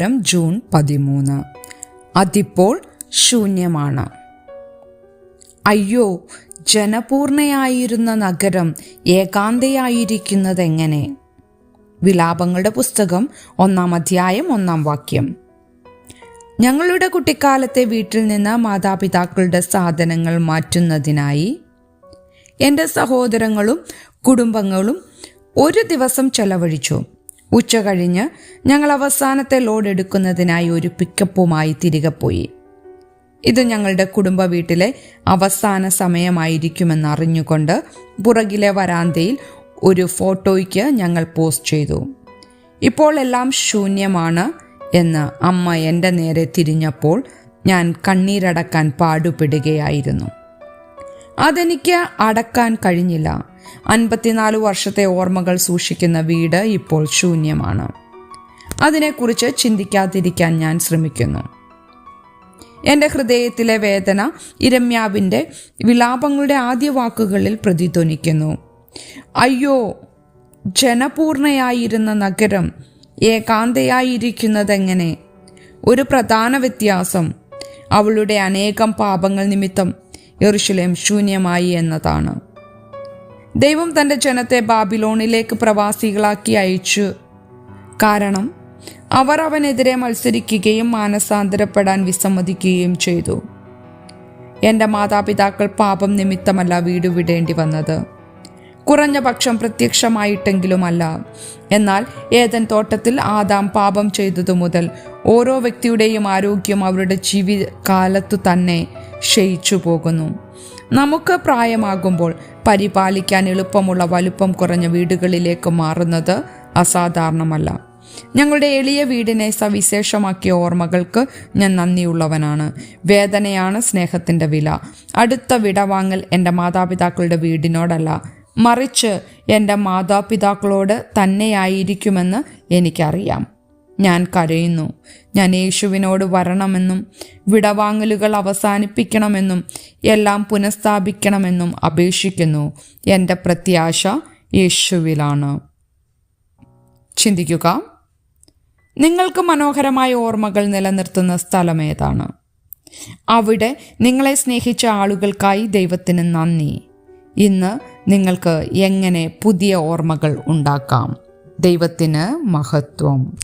ഉത്തരം ജൂൺ പതിമൂന്ന്. അതിപ്പോൾ ശൂന്യമാണ്. അയ്യോ ജനപൂർണയായിരുന്ന നഗരം ഏകാന്തയായിരിക്കുന്നതെങ്ങനെ? വിലാപങ്ങളുടെ പുസ്തകം ഒന്നാം അധ്യായം ഒന്നാം വാക്യം. ഞങ്ങളുടെ കുട്ടിക്കാലത്തെ വീട്ടിൽ നിന്ന് മാതാപിതാക്കളുടെ സാധനങ്ങൾ മാറ്റുന്നതിനായി എന്റെ സഹോദരങ്ങളും കുടുംബങ്ങളും ഒരു ദിവസം ചെലവഴിച്ചു. ഉച്ച കഴിഞ്ഞ് ഞങ്ങൾ അവസാനത്തെ ലോഡ് എടുക്കുന്നതിനായി ഒരു പിക്കപ്പുമായി തിരികെ പോയി. ഇത് ഞങ്ങളുടെ കുടുംബ വീട്ടിലെ അവസാന സമയമായിരിക്കുമെന്ന് അറിഞ്ഞുകൊണ്ട് പുറകിലെ വരാന്തയിൽ ഒരു ഫോട്ടോയ്ക്ക് ഞങ്ങൾ പോസ്റ്റ് ചെയ്തു. ഇപ്പോൾ എല്ലാം ശൂന്യമാണ് എന്ന് അമ്മ എന്റെ നേരെ തിരിഞ്ഞപ്പോൾ ഞാൻ കണ്ണീരടക്കാൻ പാടുപെടുകയായിരുന്നു. അതെനിക്ക് അടക്കാൻ കഴിഞ്ഞില്ല. അൻപത്തിനാല് വർഷത്തെ ഓർമ്മകൾ സൂക്ഷിക്കുന്ന വീട് ഇപ്പോൾ ശൂന്യമാണ്. അതിനെക്കുറിച്ച് ചിന്തിക്കാതിരിക്കാൻ ഞാൻ ശ്രമിക്കുന്നു. എന്റെ ഹൃദയത്തിലെ വേദന ഇരമ്യാവിന്റെ വിലാപങ്ങളുടെ ആദ്യ വാക്കുകളിൽ പ്രതിധ്വനിക്കുന്നു. അയ്യോ ജനപൂർണയായിരുന്ന നഗരം ഏകാന്തയായിരിക്കുന്നതെങ്ങനെ? ഒരു പ്രധാന വ്യത്യാസം അവളുടെ അനേകം പാപങ്ങൾ നിമിത്തം യെറുഷലേം ശൂന്യമായി എന്നതാണ്. ദൈവം തന്റെ ജനത്തെ ബാബിലോണിലേക്ക് പ്രവാസികളാക്കി അയച്ചു. കാരണം അവർ അവനെതിരെ മത്സരിക്കുകയും മാനസാന്തരപ്പെടാൻ വിസമ്മതിക്കുകയും ചെയ്തു. എന്റെ മാതാപിതാക്കൾ പാപം നിമിത്തമല്ല വീട് വിടേണ്ടി വന്നത്. കുറഞ്ഞ പക്ഷം പ്രത്യക്ഷമായിട്ടെങ്കിലുമല്ല. എന്നാൽ ഏതൻ തോട്ടത്തിൽ ആദാം പാപം ചെയ്തതു മുതൽ ഓരോ വ്യക്തിയുടെയും ആരോഗ്യം അവരുടെ ജീവിതകാലത്തു തന്നെ ക്ഷയിച്ചു പോകുന്നു. നമുക്ക് പ്രായമാകുമ്പോൾ പരിപാലിക്കാൻ എളുപ്പമുള്ള വലുപ്പം കുറഞ്ഞ വീടുകളിലേക്ക് മാറുന്നത് അസാധാരണമല്ല. ഞങ്ങളുടെ എളിയ വീടിനെ സവിശേഷമാക്കിയ ഓർമ്മകൾക്ക് ഞാൻ നന്ദിയുള്ളവനാണ്. വേദനയാണ് സ്നേഹത്തിന്റെ വില. അടുത്ത വിടവാങ്ങൽ എന്റെ മാതാപിതാക്കളുടെ വീടിനോടല്ല. മറിച്ച് എന്റെ മാതാപിതാക്കളോട് തന്നെയായിരിക്കുമെന്ന് എനിക്കറിയാം. ഞാൻ കരയുന്നു. ഞാൻ യേശുവിനോട് വരണമെന്നും വിടവാങ്ങലുകൾ അവസാനിപ്പിക്കണമെന്നും എല്ലാം പുനഃസ്ഥാപിക്കണമെന്നും അപേക്ഷിക്കുന്നു. എന്റെ പ്രത്യാശ യേശുവിലാണ്. ചിന്തിക്കുക. നിങ്ങൾക്ക് മനോഹരമായ ഓർമ്മകൾ നിലനിർത്തുന്ന സ്ഥലം ഏതാണ്? അവിടെ നിങ്ങളെ സ്നേഹിച്ച ആളുകൾക്കായി ദൈവത്തിന് നന്ദി. ഇന്ന് നിങ്ങൾക്ക് എങ്ങനെ പുതിയ ഓർമ്മകൾ ഉണ്ടാക്കാം? ദൈവത്തിന് മഹത്വം.